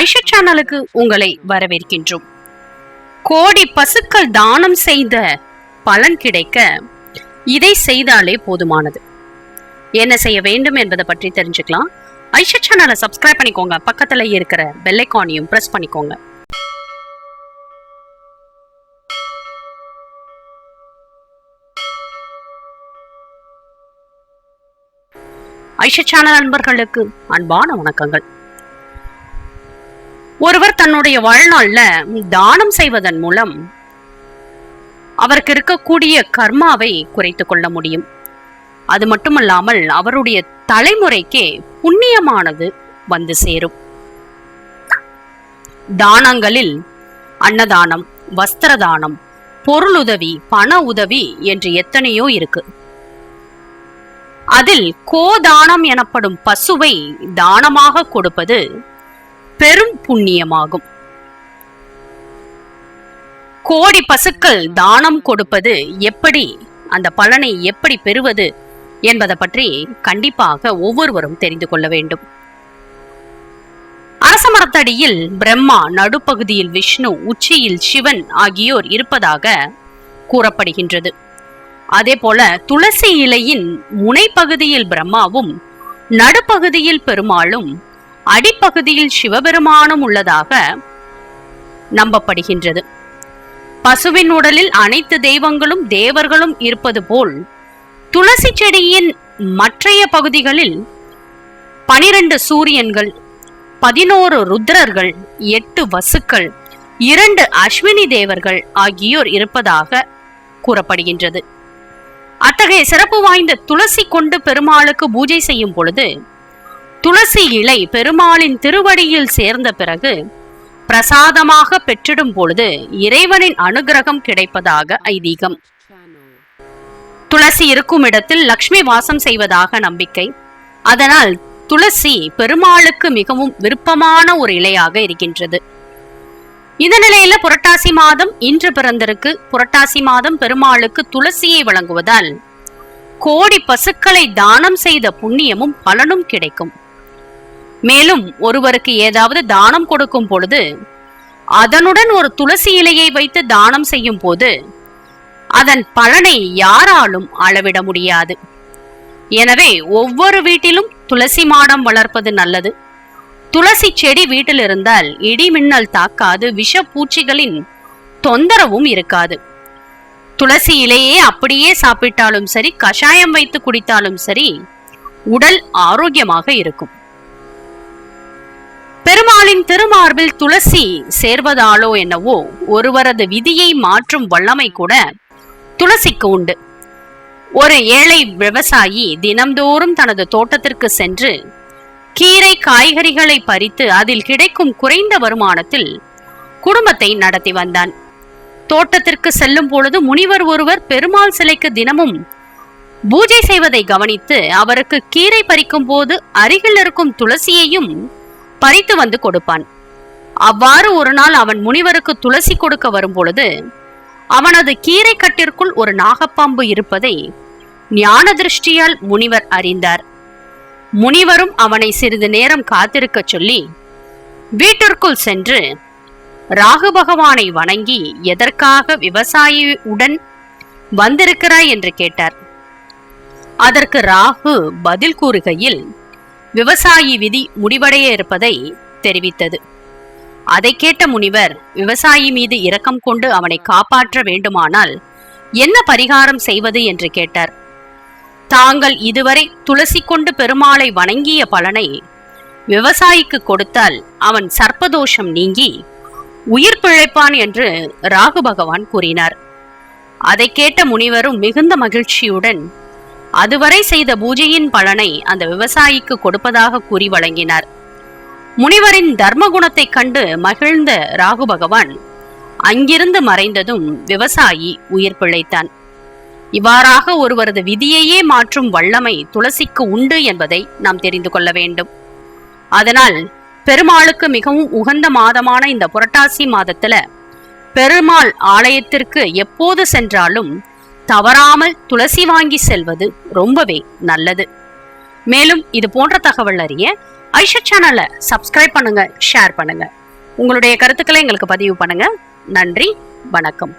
ஐஷா சேனலுக்கு உங்களை வரவேற்கின்றோம். கோடி பசுக்கள் தானம் செய்த பலன் கிடைக்க இதை செய்தாலே போதுமானது. என்ன செய்ய வேண்டும் என்பதை பற்றி தெரிஞ்சுக்கலாம். ஐஷா சேனலை சப்ஸ்கிரைப் பண்ணிக்கோங்க. பக்கத்துல இருக்கிற பெல்லைக்கானையும் பிரஸ் பண்ணிக்கோங்க. ஐஷா சேனல் நண்பர்களுக்கு அன்பான வணக்கங்கள். ஒருவர் தன்னுடைய வாழ்நாள்ல தானம் செய்வதன் மூலம் அவருக்கு இருக்கக்கூடிய கர்மாவை குறைத்து கொள்ள முடியும். அது மட்டுமல்லாமல் அவருடைய தலைமுறைக்கே புண்ணியமானது வந்து சேரும். தானங்களில் அன்னதானம் வஸ்திர தானம் பொருளுதவி பண உதவி என்று எத்தனையோ இருக்கு. அதில் கோதானம் எனப்படும் பசுவை தானமாக கொடுப்பது பெரும் புண்ணியமாகும். கோடி பசுக்கள் தானம் கொடுப்பது எப்படி அந்த பலனை எப்படி பெறுவது என்பதை பற்றி கண்டிப்பாக ஒவ்வொருவரும் தெரிந்து கொள்ள வேண்டும். அரச மரத்தடியில் பிரம்மா நடுப்பகுதியில் விஷ்ணு உச்சியில் சிவன் ஆகியோர் இருப்பதாக கூறப்படுகின்றது. அதே போல துளசி இலையின் முனைப்பகுதியில் பிரம்மாவும் நடுப்பகுதியில் பெருமாளும் அடிப்பகுதியில் சிவபெருமானும் உள்ளதாக நம்பப்படுகின்றது. பசுவின் உடலில் அனைத்து தெய்வங்களும் தேவர்களும் இருப்பது போல் துளசி செடியின் மற்றைய பகுதிகளில் பனிரெண்டு சூரியன்கள் பதினோரு ருத்ரர்கள் எட்டு வசுக்கள் இரண்டு அஸ்வினி தேவர்கள் ஆகியோர் இருப்பதாக கூறப்படுகின்றது. அத்தகைய சிறப்பு வாய்ந்த துளசி கொண்டு பெருமாளுக்கு பூஜை செய்யும் பொழுது துளசி இலை பெருமாளின் திருவடியில் சேர்ந்த பிறகு பிரசாதமாக பெற்றிடும் பொழுது இறைவனின் அனுகிரகம் கிடைப்பதாக ஐதீகம். துளசி இருக்கும் இடத்தில் லக்ஷ்மி வாசம் செய்வதாக நம்பிக்கை. அதனால் துளசி பெருமாளுக்கு மிகவும் விருப்பமான ஒரு இலையாக இருக்கின்றது. இந்த நிலையில புரட்டாசி மாதம் இன்று பிறந்திருக்கு. புரட்டாசி மாதம் பெருமாளுக்கு துளசியை வழங்குவதால் கோடி பசுக்களை தானம் செய்த புண்ணியமும் பலனும் கிடைக்கும். மேலும் ஒருவருக்கு ஏதாவது தானம் கொடுக்கும் பொழுது அதனுடன் ஒரு துளசி இலையை வைத்து தானம் செய்யும் போது அதன் பலனை யாராலும் அளவிட முடியாது. எனவே ஒவ்வொரு வீட்டிலும் துளசி மாடம் வளர்ப்பது நல்லது. துளசி செடி வீட்டில் இருந்தால் இடி மின்னல் தாக்காது விஷ பூச்சிகளின் தொந்தரவும் இருக்காது. துளசி இலையே அப்படியே சாப்பிட்டாலும் சரி கஷாயம் வைத்து குடித்தாலும் சரி உடல் ஆரோக்கியமாக இருக்கும். பெருமாளின் திருமார்பில் துளசி சேர்வதாலோ என்னவோ ஒருவரது விதியை மாற்றும் வல்லமை கூட துளசிக்கு உண்டு. ஒரு ஏழை விவசாயி தினம்தோறும் தனது தோட்டத்திற்கு சென்று கீரை காய்கறிகளை பறித்து அதில் கிடைக்கும் குறைந்த வருமானத்தில் குடும்பத்தை நடத்தி வந்தான். தோட்டத்திற்கு செல்லும் பொழுது முனிவர் ஒருவர் பெருமாள் சிலைக்கு தினமும் பூஜை செய்வதை கவனித்து அவருக்கு கீரை பறிக்கும் போது அருகில் இருக்கும் துளசியையும் பறித்து வந்து கொடுப்பான். அவ்வாறு ஒரு நாள் அவன் முனிவருக்கு துளசி கொடுக்க வரும் பொழுது அவனது கீரை கட்டிற்குள் ஒரு நாகப்பாம்பு இருப்பதை ஞான திருஷ்டியால் முனிவர் அறிந்தார். முனிவரும் அவனை சிறிது நேரம் காத்திருக்க சொல்லி வீட்டிற்குள் சென்று ராகு பகவானை வணங்கி எதற்காக விவசாயியுடன் வந்திருக்கிறாய் என்று கேட்டார். அதற்கு ராகு பதில் கூறுகையில் விவசாயி விதி முடிவடைய இருப்பதை தெரிவித்தது. அதை கேட்ட முனிவர் விவசாயி மீது இரக்கம் கொண்டு அவனை காப்பாற்ற வேண்டுமானால் என்ன பரிகாரம் செய்வது என்று கேட்டார். தாங்கள் இதுவரை துளசி கொண்டு பெருமாளை வணங்கிய பலனை விவசாயிக்கு கொடுத்தால் அவன் சர்ப்பதோஷம் நீங்கி உயிர் பிழைப்பான் என்று ராகு பகவான் கூறினார். அதை கேட்ட முனிவரும் மிகுந்த மகிழ்ச்சியுடன் அதுவரை செய்த பூஜையின் பலனை அந்த விவசாயிக்கு கொடுப்பதாக கூறி வழங்கினார். முனிவரின் தர்ம குணத்தை கண்டு மகிழ்ந்த ராகு பகவான் அங்கிருந்து மறைந்ததும் விவசாயி உயிர் பிழைத்தான். இவ்வாறாக ஒருவரது விதியையே மாற்றும் வல்லமை துளசிக்கு உண்டு என்பதை நாம் தெரிந்து கொள்ள வேண்டும். அதனால் பெருமாளுக்கு மிகவும் உகந்த மாதமான இந்த புரட்டாசி மாதத்துல பெருமாள் ஆலயத்திற்கு எப்போது சென்றாலும் தவறாமல் துளசி வாங்கி செல்வது ரொம்பவே நல்லது. மேலும் இது போன்ற தகவல் அறிய ஐஷா சேனலை சப்ஸ்கிரைப் பண்ணுங்க ஷேர் பண்ணுங்க. உங்களுடைய கருத்துக்களை எங்களுக்கு பதிவு பண்ணுங்க. நன்றி வணக்கம்.